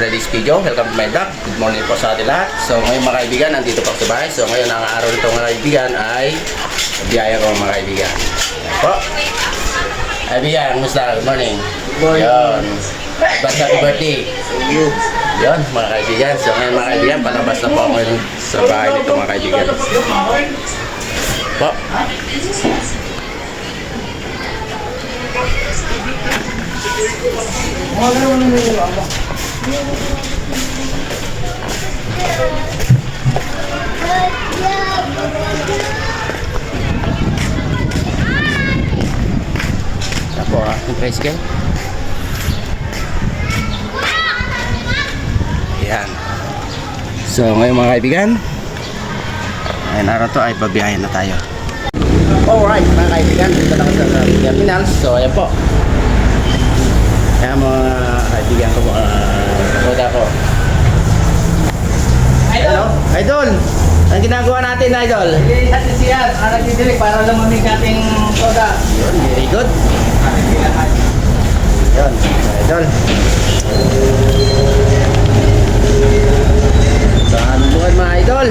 today's video. Welcome to my vlog. Good morning po sa atin lahat. So ngayon mga kaibigan, nandito po sa bahay. So ngayon ang araw nito mga kaibigan ay biyaya ko mga kaibigan. Po. Kaibigan, kumusta? Good morning. Good morning. Yun. Basta happy birthday. You. Yun, mga kaibigan. So ngayon mga kaibigan, palabas na po ako sa bahay nito mga kaibigan. Po. Siya po ah, yung tricycle. Yan. So ngayon mga kaibigan, ngayon araw to ay babiyahin na tayo. Alright mga kaibigan, dito na ako sa terminal. So ayan po. Kaya mga kaibigan ko, mga kakoda ko. Hello? Idol! Ang ginagawa natin, Idol? Natin siya, para didilig para lumamig ating soda. Yun, very good. Yun, Idol. Saan bukan mga Idol?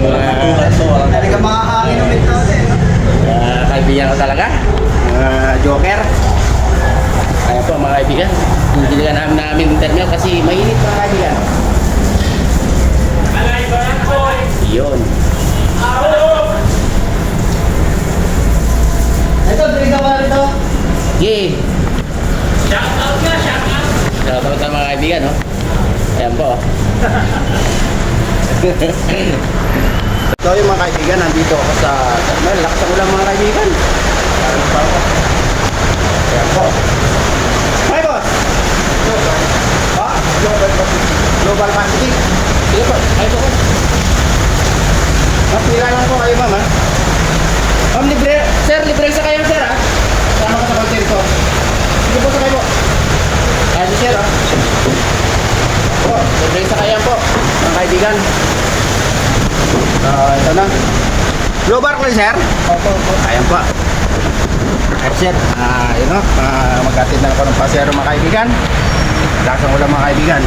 Talagang uh, Talaga makakangin ng ito, eh. uh, kaibigan ko talaga. Uh, joker. Kaya po mga kaibigan, hindi ka namin namin ng terminal kasi mainit mga kaibigan. Yun. Ito, dilig ka pa rito. Yay! Shout out sa mga kaibigan, no? Ayan po. so yung mga kaibigan, nandito ako sa terminal. Lakas ang ulang mga kaibigan. Ayan po. Hi, boss! Ha? Global Pacific. Global Pacific. Sige po. Ay po. Mapila lang po kayo, ma'am, ha? Ma'am, sa kayo, sir, ha? Sama ka sa content ko. Sige po, sakay po. Ayan si sir, ha? Po, libre sa kayo po. Mga kaibigan. Ah, ito na. Global ko, sir? Opo, opo. Ayan po. Sir, ah, yun o, ah, magkatid na ako ng pasero mga kaibigan. Lakang ulang mga kaibigan.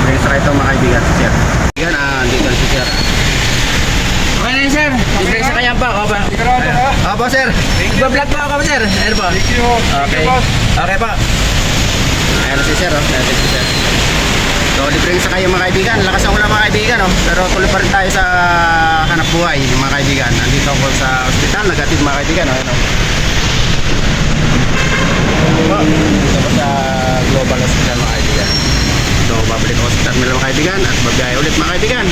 Libre sa kayo mga kaibigan, si sir. Kaibigan, ah, dito si sir. Okay na yun, sir. Libre sa kanya pa. Opo. Opo, sir. Nagbablog po ako, sir. Ayan po. Thank you. Okay. Okay po. Ayan si sir, oh. Ayan si sir. So, libre sa kayo mga kaibigan. Lakas ang ulang mga kaibigan, oh. Pero tuloy pa rin tayo sa hanap buhay, mga kaibigan. Nandito ako sa ospital, nagatid mga kaibigan, oh. Ayan, oh. Po, dito ko sa Global Hospital mga kaibigan. So, babalik ako sa terminal mga kaibigan at babiyahe ulit mga kaibigan.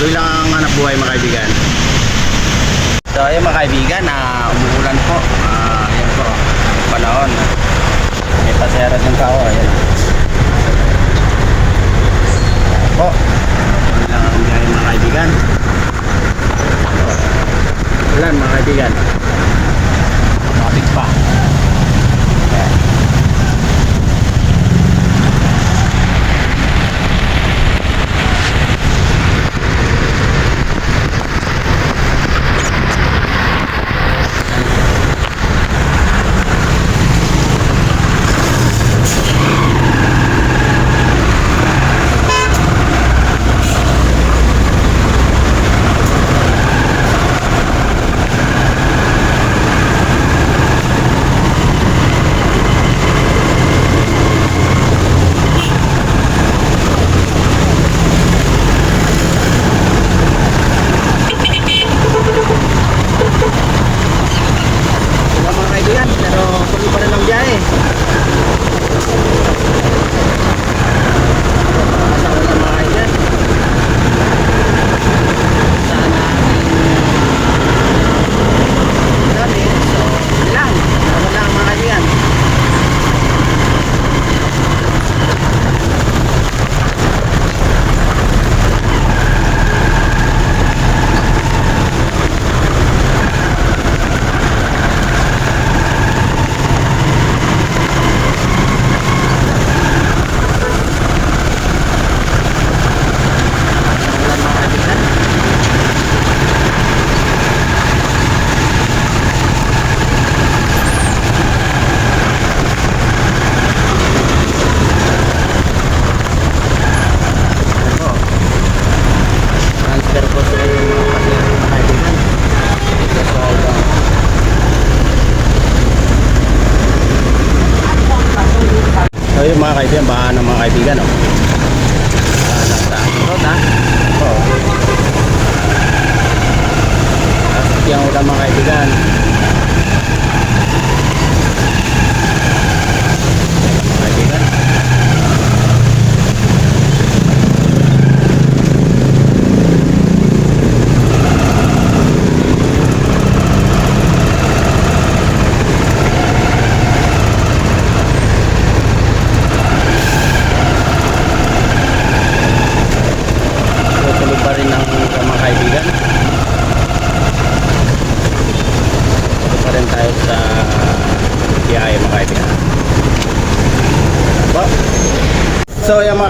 Tuloy lang ang hanap buhay mga kaibigan. So, ayun mga kaibigan, na umuulan po. Ah, ayan po, panahon. May pasera din tao, ayan. Ayan po. Tuloy lang ang biyahe mga kaibigan. Ulan mga kaibigan.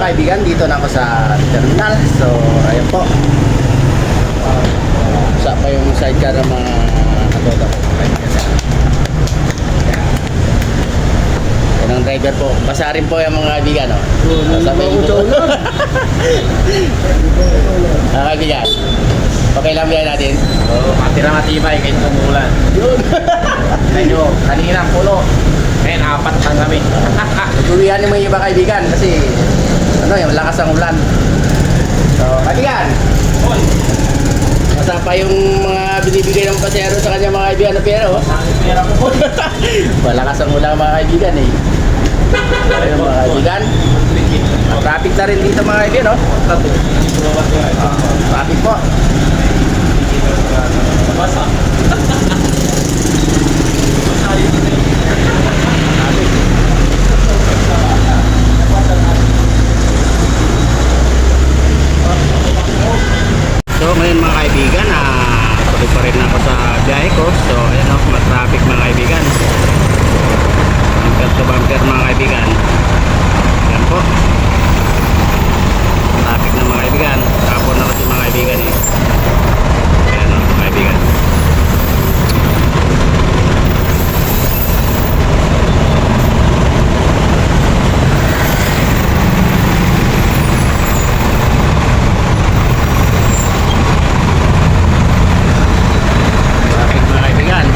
Kaibigan, dito na ako sa terminal. So ayun po. Sa pa yung sidecar ng mga katoda ko. Yan ang driver po. Basa rin po yung mga kaibigan. Oh. Sasabihin ko. Mga kaibigan. Okay lang biyahe natin. Oo, matira matibay kahit tumulan. Yun. Medyo kanina pulo. Ngayon, apat lang kami. Tuwihan yung iba kaibigan kasi ano yung lakas ng ulan. So, kaibigan. Hoy, Masapa yung mga binibigay ng pasero sa kanya mga kaibigan na pera. Oh. Malakas ang ulan mga kaibigan eh. Ayun mga kaibigan. Traffic na rin dito mga kaibigan. Oh. Traffic po. Basa. So ngayon mga kaibigan, ah, tuloy pa rin ako sa biyahe ko. So ayan o, traffic mga kaibigan. Bumper to bumper mga kaibigan. Ayan po. Traffic na mga kaibigan. Kapon na kasi mga kaibigan eh. Ayan o, mga kaibigan. Traffic mga kaibigan.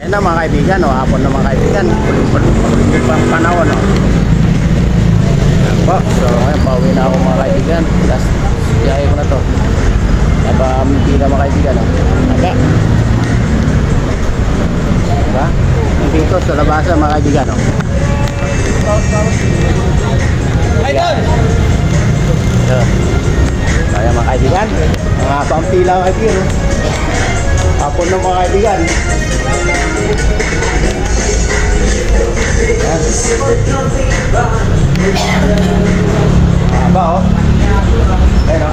Ayan na mga kaibigan, o, hapon na mga kaibigan. Kulit pa ang panahon. O. Ayan po. So ngayon, pauwi na ako mga kaibigan. Last biyahe ko na to. Napamiti na mga kaibigan. O. Aga. Diba? Dito sa labasan mga kaibigan. O. Idol! So, kaya mga kaibigan, mga pampila mga kaibigan. Hapon ng mga kaibigan. Nice. Haba oh. Ayan oh.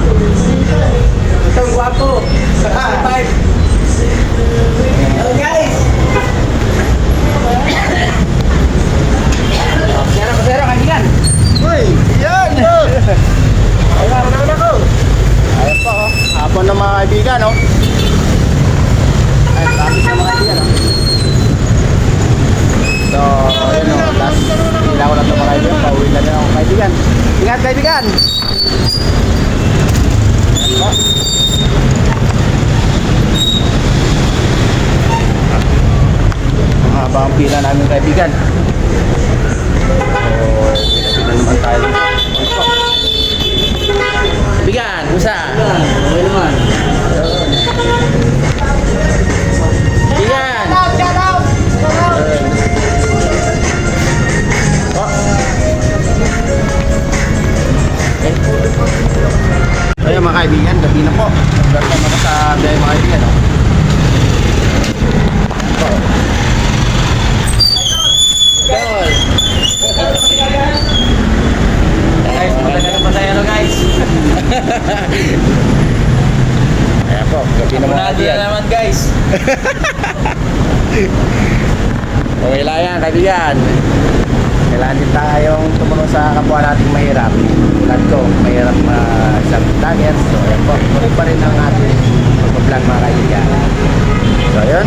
Ito, guwapo. Sa 5. Mahaba ang pila namin, kaibigan. So, pila naman tayo. Bigan, usa. Bigan. Na kaibigan. naman guys. Okay lang yan, kaibigan. Kailangan din tayong tumulong sa kapwa nating mahirap. Tulad ko, mahirap na isang vlogger. So, ayan po. Tuloy pa rin ang ating pag-vlog mga kaibigan. So, ayun.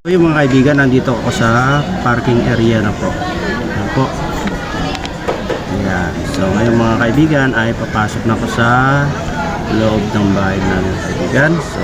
So, yung mga kaibigan, nandito ako sa parking area na po. Ayan po. Ayan. So, ngayon mga kaibigan ay papasok na ako sa loob ng bahay namin kaibigan. So,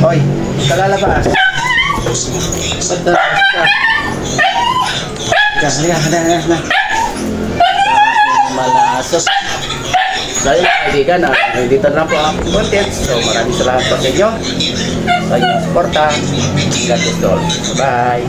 Hoy, ka lalabas. Ba't lalabas ka? Halika, halika, halika, halika. Malasok. So yun mga kaibigan, ah, dito na po ang content. So maraming salamat po sa inyo. Sa inyong suporta. God bless. Bye.